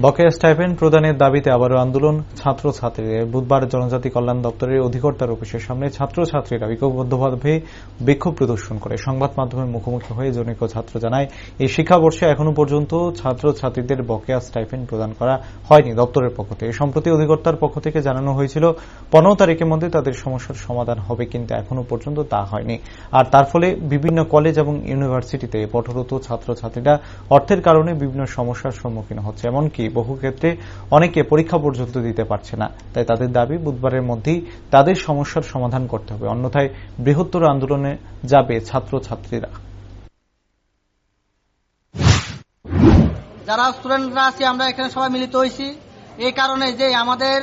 বকেয়া স্টাইপেন্ড প্রদানের দাবিতে আবারও আন্দোলন। ছাত্রছাত্রীদের বুধবার জনজাতি কল্যাণ দপ্তরের অধিকর্তার অফিসের সামনে ছাত্রছাত্রীরা ঐক্যবদ্ধভাবে বিক্ষোভ প্রদর্শন করে। সংবাদ মাধ্যমের মুখোমুখি হয়ে জনৈক ছাত্র জানায়, এই শিক্ষাবর্ষে এখনও পর্যন্ত ছাত্রছাত্রীদের বকেয়া স্টাইপেন্ড প্রদান করা হয়নি দপ্তরের পক্ষ থেকে। সম্প্রতি অধিকর্তার পক্ষ থেকে জানানো হয়েছিল, পনেরো তারিখের মধ্যে তাদের সমস্যার সমাধান হবে, কিন্তু এখনও পর্যন্ত তা হয়নি। আর তার ফলে বিভিন্ন কলেজ এবং ইউনিভার্সিটিতে পঠরত ছাত্রছাত্রীরা অর্থের কারণে বিভিন্ন সমস্যার সম্মুখীন হচ্ছে। এমনকি বহু ক্ষেত্রে অনেকে পরীক্ষা পর্যন্ত দিতে পারছে না। তাই তাদের দাবি, বুধবারের মধ্যেই তাদের সমস্যার সমাধান করতে হবে। অন্যথায় বৃহত্তর আন্দোলনে যাবে ছাত্রছাত্রীরা। যারা স্টুডেন্টরা আছি, আমরা এখানে সবাই মিলিত হয়েছি। এই কারণে যে আমাদের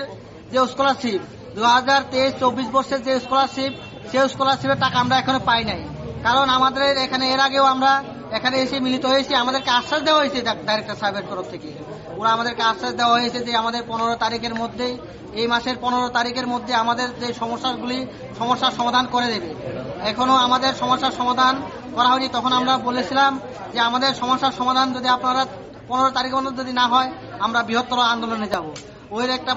যে স্কলারশিপ দু হাজার তেইশ চব্বিশ বর্ষের যে স্কলারশিপ সেই স্কলারশিপের টাকা আমরা এখনও পাই নাই। কারণ আমাদের এখানে এর আগেও আমরা এখানে এসে মিলিত হয়েছি, আমাদেরকে আশ্বাস দেওয়া হয়েছে ডাইরেক্টর সাহেবের তরফ থেকে। ওরা আমাদেরকে আশ্বাস দেওয়া হয়েছে যে আমাদের পনেরো তারিখের মধ্যেই এই মাসের পনেরো তারিখের মধ্যে আমাদের যে সমস্যাগুলি, সমস্যার সমাধান করে দেবে। এখনও আমাদের সমস্যার সমাধান করা হয়নি। তখন আমরা বলেছিলাম যে আমাদের সমস্যার সমাধান যদি আপনারা পনেরো তারিখের মধ্যে যদি না হয়, আমরা বৃহত্তর আন্দোলনে যাব। ওই একটা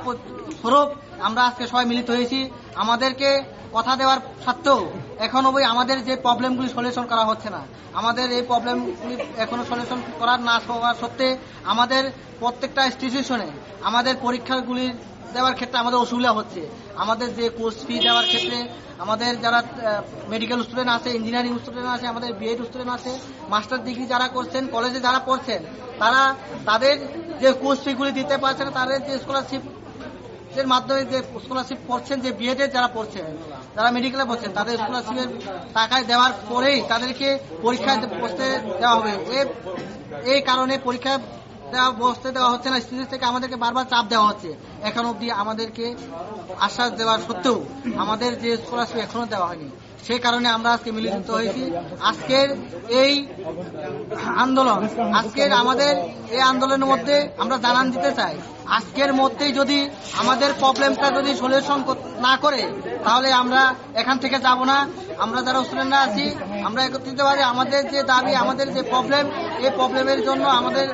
স্বরূপ আমরা আজকে সবাই মিলিত হয়েছি। আমাদেরকে কথা দেওয়ার সত্ত্বেও এখন অবধি আমাদের যে প্রবলেমগুলি সলিউশন করা হচ্ছে না। আমাদের এই প্রবলেমগুলি এখনও সলিউশন করার না হওয়ার সত্ত্বে আমাদের প্রত্যেকটা ইনস্টিটিউশনে আমাদের পরীক্ষাগুলি দেওয়ার ক্ষেত্রে আমাদের অসুবিধা হচ্ছে। আমাদের যে কোর্স ফি দেওয়ার ক্ষেত্রে আমাদের যারা মেডিকেল স্টুডেন্ট আছে ইঞ্জিনিয়ারিং স্টুডেন্ট আছে, আমাদের বিএড স্টুডেন্ট আছে মাস্টার ডিগ্রি যারা করছেন কলেজে যারা পড়ছেন, তারা তাদের যে কোর্স ফিগুলি দিতে পারছে না, তাদের যে স্কলারশিপ এর মাধ্যমে যে স্কলারশিপ পড়ছেন যে বিএড যারা পড়ছেন, যারা মেডিকেলে পড়ছেন, তাদের স্কলারশিপের টাকায় দেওয়ার পরেই তাদেরকে পরীক্ষায় বসতে দেওয়া হবে। এই কারণে পরীক্ষা দেওয়া, বসতে দেওয়া হচ্ছে না স্টুডেন্ট থেকে আমাদেরকে বারবার চাপ দেওয়া হচ্ছে। এখন অবধি আমাদেরকে আশ্বাস দেওয়ার সত্ত্বেও আমাদের যে স্কলারশিপ এখনও দেওয়া হয়নি। সেই কারণে আমরা আজকে মিলিত হয়েছি। আজকের এই আন্দোলন, আজকের আমাদের এই আন্দোলনের মধ্যে আমরা জানান দিতে চাই। আজকের মধ্যেই যদি আমাদের প্রবলেমটা যদি সলিউশন না করে, তাহলে আমরা এখান থেকে যাব না। আমরা যারা স্টুডেন্টরা আছি, আমরা একত্রিত ভাবে আমাদের যে দাবি, আমাদের যে প্রবলেম এই প্রবলেমের জন্য আমাদের